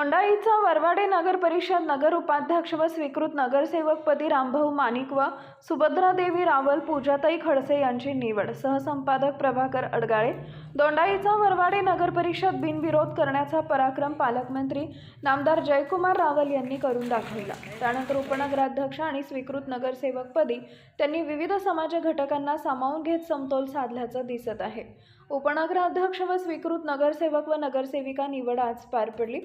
नगर परिषद नगर उपाध्यक्ष व स्वीकृत नगरसेवकपदी रामभाऊ माणिक व सुभद्रादेवी रावल पूजाताई खडसे यांची निवड. सहसंपादक प्रभाकर अडगाळे दोंडाईचा वरवाडे नगर परिषद बिनविरोध करण्याचा पराक्रम पालकमंत्री नामदार जयकुमार रावल यांनी करून दाखविला. त्यानंतर उपनगराध्यक्ष आणि स्वीकृत नगरसेवकपदी त्यांनी विविध समाज घटकांना सामावून घेत समतोल साधल्याचं दिसत आहे. उपनगराध्यक्ष व स्वीकृत नगरसेवक व नगरसेविका निवड आज पार पडली.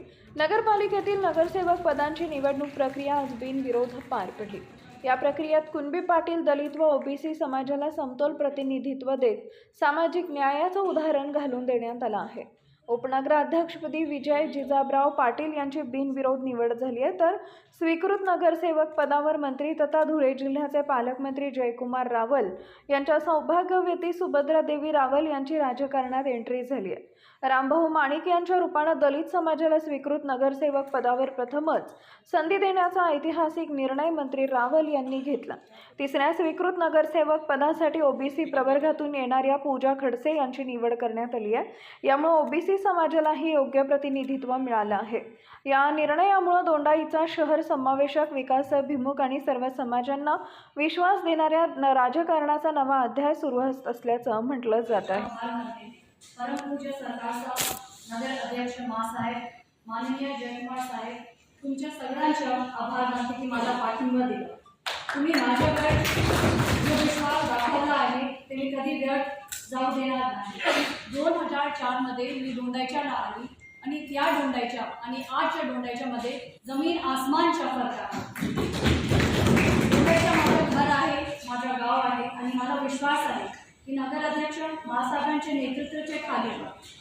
नगरपालिकेतील नगरसेवक पदांची निवडणूक प्रक्रिया आज बिनविरोध पार पडली. या प्रक्रियेत कुणबी पाटील दलित व ओबीसी समाजाला समतोल प्रतिनिधित्व देत सामाजिक न्यायाचं उदाहरण घालून देण्यात आलं आहे. उपनगराध्यक्षपदी विजय जिजाबराव पाटील यांची बिनविरोध निवड झाली आहे. तर स्वीकृत नगरसेवक पदावर मंत्री तथा धुळे जिल्ह्याचे पालकमंत्री जयकुमार रावल यांच्या सौभाग्यवती सुभद्रादेवी रावल यांची राजकारणात एंट्री झाली आहे. रामभाऊ माणिक यांच्या रूपानं दलित समाजाला स्वीकृत नगरसेवक पदावर प्रथमच संधी देण्याचा ऐतिहासिक निर्णय मंत्री रावल यांनी घेतला. तिसऱ्या स्वीकृत नगरसेवक पदासाठी ओबीसी प्रवर्गातून येणाऱ्या पूजा खडसे यांची निवड करण्यात आली आहे. यामुळे ओबीसी समाजालाही योग्य प्रतिनिधित्व मिळालं आहे. या निर्णयामुळे दोंडाईचा शहर समावेशक विकासाभिमुख आणि सर्व समाजांना विश्वास देणाऱ्या राजकारणाचा नवा अध्याय सुरू होत असल्याचं म्हटलं जात आहे. परमपूज्य नगर अध्यक्ष मासाहेब माननीय जयकुमार साहेब तुमच्या आभार मानते की पाठिंबा दिला. तुम्ही माझ्याकडे जो विश्वास दाखवला आहे ते मी कधी व्यर्थ जाऊ देणार नाही दोन हजार चारमध्ये मी दोंडाईच्याला आली आणि त्या दोंडाईच्या आणि आजच्या दोंडाईच्या मध्ये जमीन आसमानच्या फरक आहे माझं घर आहे माझं गाव आहे आणि मला विश्वास आहे की नगराध्यक्ष महासाहेबांच्या नेतृत्वाचे खाली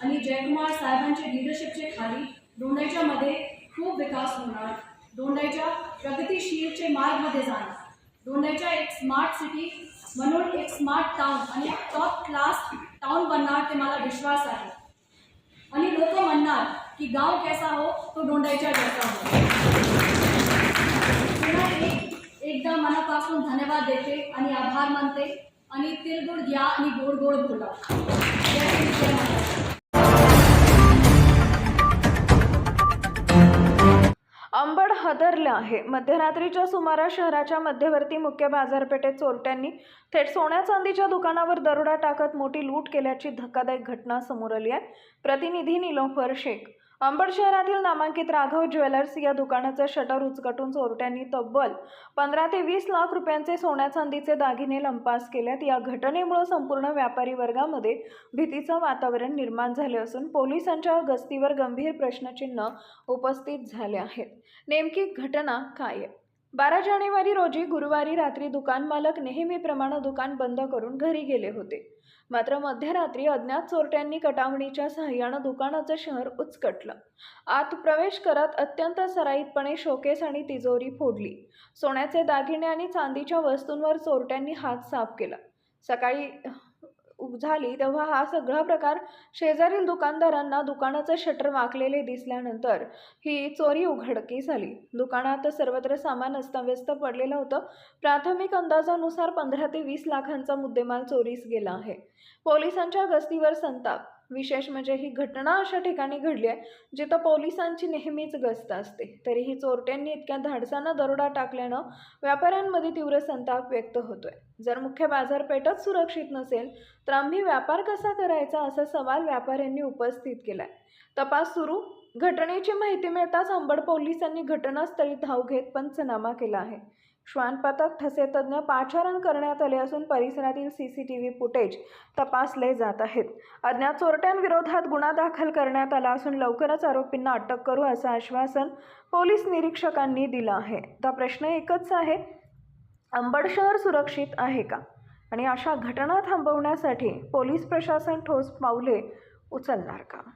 आणि जयकुमार साहेबांच्या लिडरशिपचे खाली दोंडाईच्या मध्ये खूप विकास होणार. दोंडाईच्या प्रगतीशीलचे मार्गमध्ये जाणार. दोंडाईच्या एक स्मार्ट सिटी म्हणून एक स्मार्ट टाउन आणि एक टॉप क्लास टाउन बनणार ते मला विश्वास आहे. आणि लोक म्हणणार की गाव कैसा हो तो डोंडाईच्या जैसा हो. पुन्हा एक एकदा मनापासून धन्यवाद देते आणि आभार मानते. आणि तिळगुळ घ्या आणि गोड गोड बोला. हदरलं आहे. मध्यरात्रीच्या सुमारास शहराच्या मध्यवर्ती मुख्य बाजारपेठेत चोरट्यांनी थेट सोन्या चांदीच्या दुकानावर दरोडा टाकत मोठी लूट केल्याची धक्कादायक घटना समोर आली आहे. प्रतिनिधी निलोफर शेख अंबड शहरातील नामांकित राघव ज्वेलर्स या दुकानाचं शटर उचकटून चोरट्यांनी तब्बल पंधरा ते वीस लाख रुपयांचे सोन्या चांदीचे दागिने लंपास केल्यात. या घटनेमुळे संपूर्ण व्यापारी वर्गामध्ये भीतीचं वातावरण निर्माण झाले असून पोलिसांच्या गस्तीवर गंभीर प्रश्नचिन्ह उपस्थित झाले आहेत. नेमकी घटना काय आहे? बारा जानेवारी रोजी गुरुवारी रात्री दुकान मालक नेहमीप्रमाणे दुकान बंद करून घरी गेले होते. मात्र मध्यरात्री अज्ञात चोरट्यांनी कटावणीच्या सहाय्यानं दुकानाचं शहर उचकटलं. आत प्रवेश करत अत्यंत सराईतपणे शोकेस आणि तिजोरी फोडली. सोन्याचे दागिने आणि चांदीच्या वस्तूंवर चोरट्यांनी हात साफ केला. सकाळी झाली तेव्हा हा सगळा प्रकार शेजारील दुकानदारांना दुकानाचं शटर वाकलेले दिसल्यानंतर ही चोरी उघडकीस आली. दुकानात सर्वत्र सामान अस्ताव्यस्त पडलेलं होतं. प्राथमिक अंदाजानुसार पंधरा ते वीस लाखांचा मुद्देमाल चोरीस गेला आहे. पोलिसांच्या गस्तीवर संताप विशेष म्हणजे ही घटना अशा ठिकाणी घडली आहे जिथं पोलिसांची नेहमीच गस्त असते. तरीही चोरट्यांनी इतक्या धाडसानं दरोडा टाकल्यानं व्यापाऱ्यांमध्ये तीव्र संताप व्यक्त होतोय. जर मुख्य बाजारपेठच सुरक्षित नसेल तर आम्ही व्यापार कसा करायचा असा सवाल व्यापाऱ्यांनी उपस्थित केलाय. तपास सुरू? घटनेची माहिती मिळताच अंबड पोलिसांनी घटनास्थळी धाव घेत पंचनामा केला आहे. श्वानपथक ठसेतज्ञ पाचारण करण्यात आले असून परिसरातील C C T V footage तपासले जात आहेत. अज्ञात चोरट्यांविरोधात गुन्हा दाखल करण्यात आला असून लवकरच आरोपींना अटक करू असं आश्वासन पोलीस निरीक्षकांनी दिलं आहे. आता प्रश्न एकच आहे अंबड शहर सुरक्षित आहे का? आणि अशा घटना थांबवण्यासाठी पोलीस प्रशासन ठोस पावले उचलणार का?